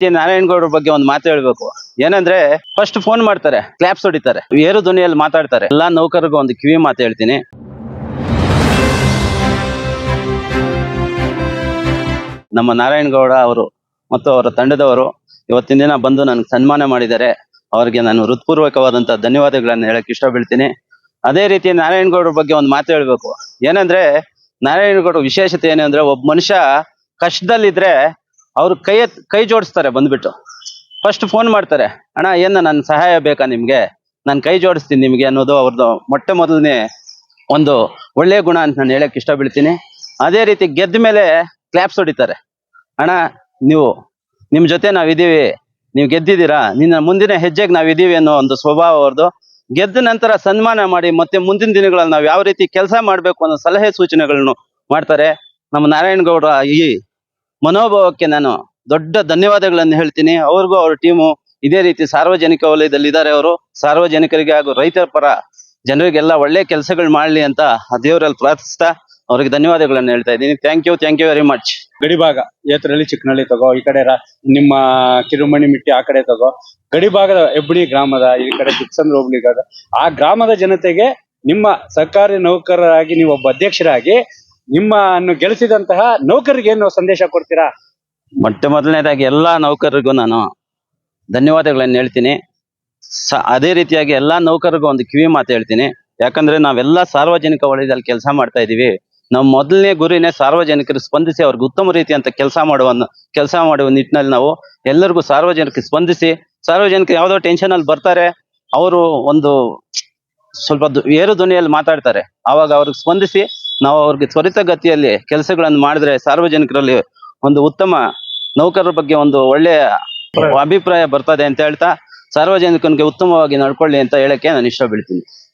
T ನಾರಾಯಣಗೌಡ್ರ ಬಗ್ಗೆ ಒಂದು ಮಾತು ಹೇಳ್ಬೇಕು. ಏನಂದ್ರೆ ಫಸ್ಟ್ ಫೋನ್ ಮಾಡ್ತಾರೆ ಕ್ಲಾಪ್ಸ್ ಹೊಡಿತಾರೆ, ಏರು ಧ್ವನಿಯಲ್ಲಿ ಮಾತಾಡ್ತಾರೆ. ಎಲ್ಲಾ ನೌಕರಿಗೂ ಒಂದು ಕಿವಿ ಮಾತು ಹೇಳ್ತೀನಿ. ನಮ್ಮ ನಾರಾಯಣಗೌಡ ಅವರು ಮತ್ತು ಅವರ ತಂಡದವರು ಇವತ್ತಿನ ದಿನ ಬಂದು ನನಗೆ ಸನ್ಮಾನ ಮಾಡಿದ್ದಾರೆ. ಅವರಿಗೆ ನಾನು ಹೃತ್ಪೂರ್ವಕವಾದಂತಹ ಧನ್ಯವಾದಗಳನ್ನು ಹೇಳಕ್ ಇಷ್ಟ ಬೀಳ್ತೀನಿ ಅದೇ ರೀತಿ ನಾರಾಯಣಗೌಡ್ರ ಬಗ್ಗೆ ಒಂದು ಮಾತು ಹೇಳ್ಬೇಕು. ಏನಂದ್ರೆ ನಾರಾಯಣಗೌಡ ವಿಶೇಷತೆ ಏನಂದ್ರೆ, ಒಬ್ಬ ಮನುಷ್ಯ ಕಷ್ಟದಲ್ಲಿದ್ರೆ ಅವ್ರು ಕೈ ಕೈ ಜೋಡಿಸ್ತಾರೆ ಬಂದ್ಬಿಟ್ಟು. ಫಸ್ಟ್ ಫೋನ್ ಮಾಡ್ತಾರೆ, ಅಣ್ಣ, ಏನ ನನ್ನ ಸಹಾಯ ಬೇಕಾ ನಿಮ್ಗೆ? ನಾನು ಕೈ ಜೋಡಿಸ್ತೀನಿ ನಿಮಗೆ ಅನ್ನೋದು ಅವ್ರದ್ದು ಮೊಟ್ಟೆ ಮೊದಲನೇ ಒಂದು ಒಳ್ಳೆಯ ಗುಣ ಅಂತ ನಾನು ಹೇಳಕ್ ಇಷ್ಟ ಅದೇ ರೀತಿ ಗೆದ್ದ ಮೇಲೆ ಕ್ಲಾಪ್ಸ್ ಹೊಡಿತಾರೆ. ಅಣ್ಣ, ನೀವು ನಿಮ್ಮ ಜೊತೆ ನಾವಿದ್ದೀವಿ, ನೀವು ಗೆದ್ದಿದ್ದೀರಾ? ನಿನ್ನ ಮುಂದಿನ ಹೆಜ್ಜೆಗೆ ನಾವಿದ್ದೀವಿ ಅನ್ನೋ ಒಂದು ಸ್ವಭಾವ ಅವ್ರದ್ದು ಗೆದ್ದ ನಂತರ ಸನ್ಮಾನ ಮಾಡಿ ಮತ್ತೆ ಮುಂದಿನ ದಿನಗಳಲ್ಲಿ ನಾವು ಯಾವ ರೀತಿ ಕೆಲಸ ಮಾಡಬೇಕು ಅನ್ನೋ ಸಲಹೆ ಸೂಚನೆಗಳನ್ನು ಮಾಡ್ತಾರೆ ನಮ್ಮ ನಾರಾಯಣಗೌಡ ಈ ಮನೋಭಾವಕ್ಕೆ ನಾನು ದೊಡ್ಡ ಧನ್ಯವಾದಗಳನ್ನು ಹೇಳ್ತೀನಿ. ಅವ್ರಿಗೂ ಅವ್ರ ಟೀಮು ಇದೇ ರೀತಿ ಸಾರ್ವಜನಿಕ ವಲಯದಲ್ಲಿ ಇದ್ದಾರೆ ಅವರು. ಸಾರ್ವಜನಿಕರಿಗೆ ಹಾಗೂ ರೈತರ ಪರ ಜನರಿಗೆಲ್ಲ ಒಳ್ಳೆ ಕೆಲಸಗಳು ಮಾಡ್ಲಿ ಅಂತ ಆ ದೇವರಲ್ಲಿ ಪ್ರಾರ್ಥಿಸ್ತಾ ಅವ್ರಿಗೆ ಧನ್ಯವಾದಗಳನ್ನು ಹೇಳ್ತಾ ಇದ್ದೀನಿ. Thank you thank you very much ಗಡಿಭಾಗ ಏತರಳ್ಳಿ Chikkanahalli ತಗೋ, ಈ ಕಡೆ ನಿಮ್ಮ ಕಿರುಮಣಿ ಮಿಟ್ಟಿ ಆ ಕಡೆ ತಗೋ. ಗಡಿಭಾಗದ ಹೆಬ್ಬಣಿ ಗ್ರಾಮದ, ಈ ಕಡೆ ಚಿಕ್ಕಸಂದ್ರ ಹೋಗ್ಲಿಕ್ಕಾದ ಆ ಗ್ರಾಮದ ಜನತೆಗೆ ನಿಮ್ಮ ಸರ್ಕಾರಿ ನೌಕರರಾಗಿ, ನೀವು ಒಬ್ಬ ಅಧ್ಯಕ್ಷರಾಗಿ ನಿಮ್ಮನ್ನು ಗೆಲ್ಲಿಸಿದಂತಹ ನೌಕರಿಗೆ ಏನು ಸಂದೇಶ ಕೊಡ್ತೀರಾ? ಮೊಟ್ಟ ಮೊದಲನೇದಾಗಿ ಎಲ್ಲಾ ನೌಕರರಿಗೂ ನಾನು ಧನ್ಯವಾದಗಳನ್ನು ಹೇಳ್ತೀನಿ. ಸ, ಅದೇ ರೀತಿಯಾಗಿ ಎಲ್ಲಾ ನೌಕರರಿಗೂ ಒಂದು ಕಿವಿ ಮಾತು ಹೇಳ್ತೀನಿ. ಯಾಕಂದ್ರೆ ನಾವೆಲ್ಲ ಸಾರ್ವಜನಿಕ ವಲಯದಲ್ಲಿ ಕೆಲಸ ಮಾಡ್ತಾ ಇದೀವಿ ನಮ್ಮ ಮೊದಲನೇ ಗುರಿನೇ ಸಾರ್ವಜನಿಕರು ಸ್ಪಂದಿಸಿ ಅವ್ರಿಗೆ ಉತ್ತಮ ರೀತಿ ಅಂತ ಕೆಲಸ ಮಾಡುವ ಕೆಲಸ ಮಾಡುವ ನಿಟ್ಟಿನಲ್ಲಿ ನಾವು ಎಲ್ಲರಿಗೂ ಸಾರ್ವಜನಿಕರಿಗೆ ಸ್ಪಂದಿಸಿ, ಸಾರ್ವಜನಿಕರು ಯಾವುದೋ ಟೆನ್ಷನ್ ಅಲ್ಲಿ ಬರ್ತಾರೆ, ಅವರು ಒಂದು ಸ್ವಲ್ಪ ಏರು ಧ್ವನಿಯಲ್ಲಿ ಮಾತಾಡ್ತಾರೆ. ಆವಾಗ ಅವ್ರಿಗೆ ಸ್ಪಂದಿಸಿ ನಾವು ಅವ್ರಿಗೆ ತ್ವರಿತಗತಿಯಲ್ಲಿ ಕೆಲಸಗಳನ್ನು ಮಾಡಿದ್ರೆ ಸಾರ್ವಜನಿಕರಲ್ಲಿ ಒಂದು ಉತ್ತಮ ನೌಕರರ ಬಗ್ಗೆ ಒಂದು ಒಳ್ಳೆಯ ಅಭಿಪ್ರಾಯ. ಬರ್ತದೆ ಅಂತ ಹೇಳ್ತಾ ಸಾರ್ವಜನಿಕನಿಗೆ ಉತ್ತಮವಾಗಿ ನಡ್ಕೊಳ್ಳಿ ಅಂತ ಹೇಳಕ್ಕೆ ನಾನು ಇಷ್ಟ ಬೀಳ್ತೀನಿ